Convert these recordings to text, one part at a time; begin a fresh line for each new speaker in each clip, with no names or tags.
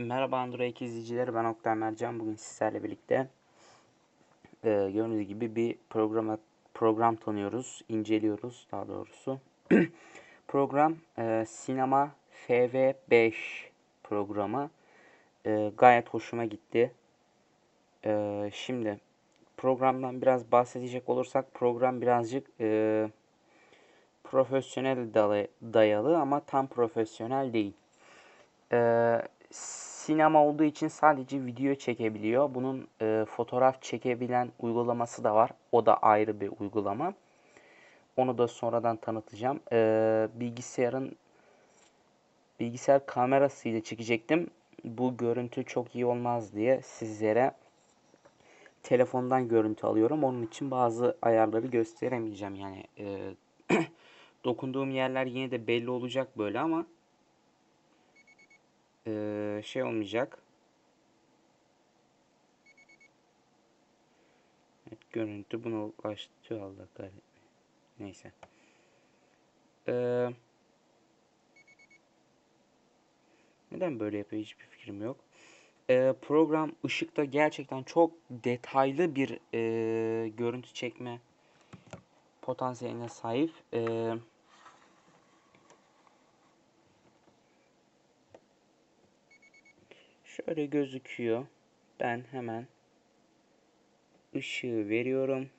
Merhaba Android izleyicileri ben Oktay Mercan. Bugün sizlerle birlikte e, gördüğünüz gibi bir program program tanıyoruz inceliyoruz daha doğrusu. Program e, Sinema FV5 programı. E, gayet hoşuma gitti. E, şimdi programdan biraz bahsedecek olursak program birazcık e, profesyonel dayalı ama tam profesyonel değil. E, sinema olduğu için sadece video çekebiliyor. Bunun e, fotoğraf çekebilen uygulaması da var. O da ayrı bir uygulama. Onu da sonradan tanıtacağım. E, bilgisayarın bilgisayar kamerasıyla çekecektim. Bu görüntü çok iyi olmaz diye sizlere telefondan görüntü alıyorum. Onun için bazı ayarları gösteremeyeceğim. Yani e, dokunduğum yerler yine de belli olacak böyle ama ee, şey olmayacak. Evet, görüntü buna ulaştı Allah kahretsin. Neyse. Ee, neden böyle yapıyor hiçbir fikrim yok. Ee, program ışıkta gerçekten çok detaylı bir e, görüntü çekme potansiyeline sahip. Ee, Şöyle gözüküyor. Ben hemen ışığı veriyorum.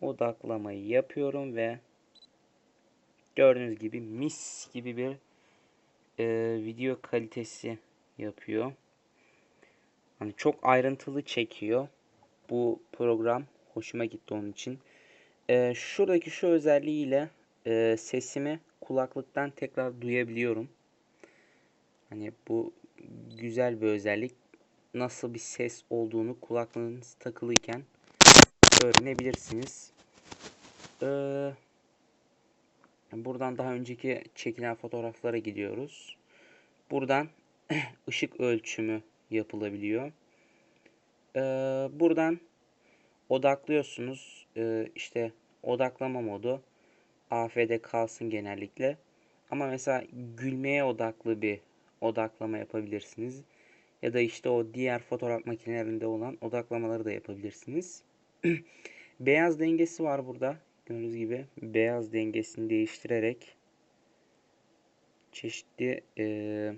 Odaklamayı yapıyorum ve gördüğünüz gibi mis gibi bir e, video kalitesi yapıyor. Hani çok ayrıntılı çekiyor. Bu program hoşuma gitti onun için. E, şuradaki şu özelliğiyle e, sesimi kulaklıktan tekrar duyabiliyorum. Hani bu güzel bir özellik. Nasıl bir ses olduğunu kulaklığınız takılıyken öğrenebilirsiniz. Ee, buradan daha önceki çekilen fotoğraflara gidiyoruz. Buradan ışık ölçümü yapılabiliyor. Ee, buradan odaklıyorsunuz. Ee, işte odaklama modu AF'de kalsın genellikle. Ama mesela gülmeye odaklı bir odaklama yapabilirsiniz. Ya da işte o diğer fotoğraf makinelerinde olan odaklamaları da yapabilirsiniz. beyaz dengesi var burada. Gördüğünüz gibi beyaz dengesini değiştirerek çeşitli e,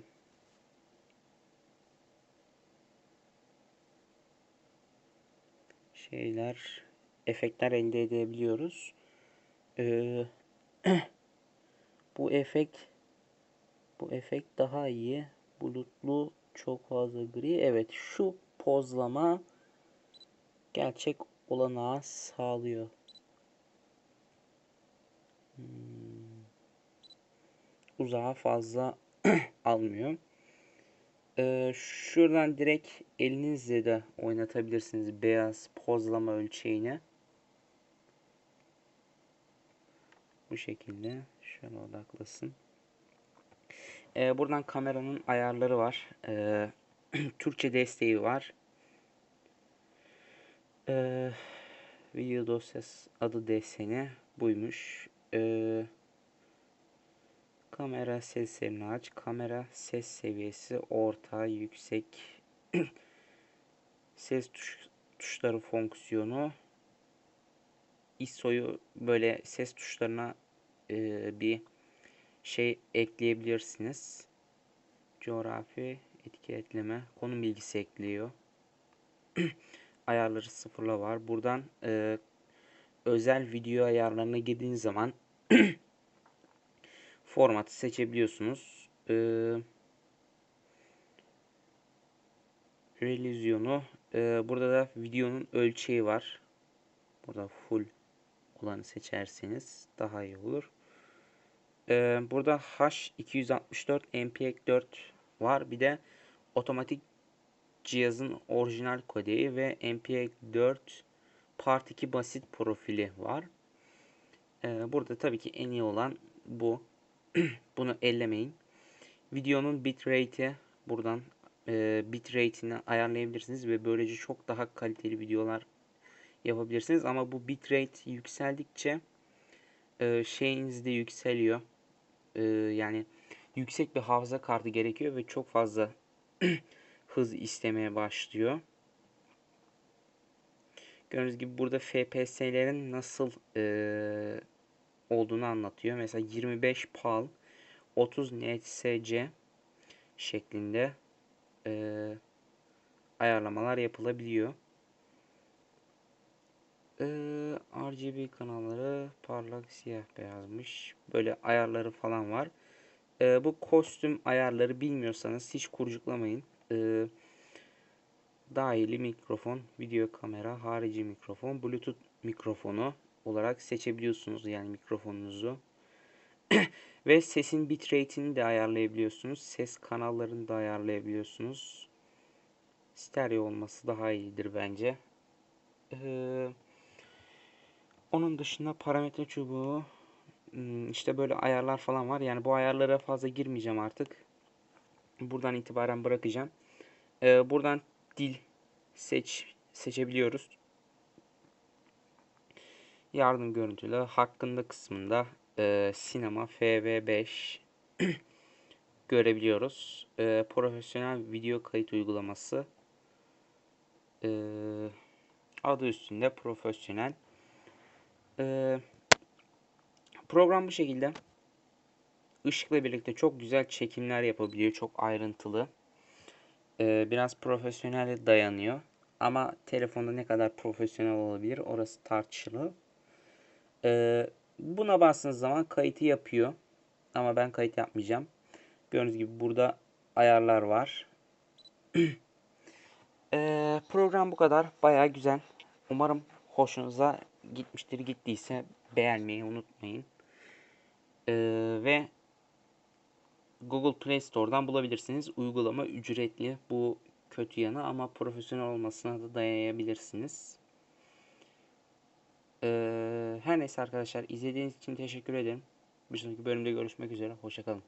şeyler, efektler elde edebiliyoruz. E, bu efekt bu efekt daha iyi. Bulutlu çok fazla gri. Evet şu pozlama gerçek olanağı sağlıyor. Hmm. Uzağa fazla almıyor. Ee, şuradan direkt elinizle de oynatabilirsiniz beyaz pozlama ölçeğini. Bu şekilde şöyle odaklasın. Ee, buradan kameranın ayarları var. Ee, Türkçe desteği var. Ee, video dosyası adı deseni buymuş. Ee, kamera seslerini aç. Kamera ses seviyesi orta, yüksek. ses tuş, tuşları fonksiyonu. ISO'yu böyle ses tuşlarına e, bir şey ekleyebilirsiniz. Coğrafi etiketleme konum bilgisi ekliyor. Ayarları sıfırla var. Buradan e, özel video ayarlarına girdiğiniz zaman formatı seçebiliyorsunuz. E, relüzyonu e, burada da videonun ölçeği var. Burada full olanı seçerseniz daha iyi olur. Ee, burada H264 MPEG-4 var. Bir de otomatik cihazın orijinal kodeği ve MPEG-4 Part 2 basit profili var. Ee, burada tabii ki en iyi olan bu. Bunu ellemeyin. Videonun bitrate'i buradan e, bitrate'ini ayarlayabilirsiniz ve böylece çok daha kaliteli videolar yapabilirsiniz. Ama bu bitrate yükseldikçe e, şeyiniz de yükseliyor e, yani yüksek bir hafıza kartı gerekiyor ve çok fazla hız istemeye başlıyor. Gördüğünüz gibi burada FPS'lerin nasıl eee, olduğunu anlatıyor. Mesela 25 PAL, 30 NTSC şeklinde eee, ayarlamalar yapılabiliyor. Eee, RGB kanalları parlak siyah beyazmış. Böyle ayarları falan var. Eee, bu kostüm ayarları bilmiyorsanız hiç kurcalamayın. Eee dahili mikrofon, video kamera, harici mikrofon, bluetooth mikrofonu olarak seçebiliyorsunuz yani mikrofonunuzu. Ve sesin bitrate'ini de ayarlayabiliyorsunuz. Ses kanallarını da ayarlayabiliyorsunuz. Stereo olması daha iyidir bence. Ee, onun dışında parametre çubuğu hmm, işte böyle ayarlar falan var. Yani bu ayarlara fazla girmeyeceğim artık. Buradan itibaren bırakacağım. Ee, buradan dil seç seçebiliyoruz. Yardım görüntülü hakkında kısmında e, sinema FV5 görebiliyoruz. E, profesyonel video kayıt uygulaması e, adı üstünde profesyonel. E, program bu şekilde. Işıkla birlikte çok güzel çekimler yapabiliyor. Çok ayrıntılı. E, biraz profesyonel dayanıyor. Ama telefonda ne kadar profesyonel olabilir orası tartışılı. E, buna bastığınız zaman kayıtı yapıyor. Ama ben kayıt yapmayacağım. Gördüğünüz gibi burada ayarlar var. Ee, program bu kadar. Baya güzel. Umarım hoşunuza gitmiştir. Gittiyse beğenmeyi unutmayın. Ee, ve Google Play Store'dan bulabilirsiniz. Uygulama ücretli. Bu kötü yanı ama profesyonel olmasına da dayayabilirsiniz. Ee, her neyse arkadaşlar izlediğiniz için teşekkür ederim. Bir sonraki bölümde görüşmek üzere. Hoşçakalın.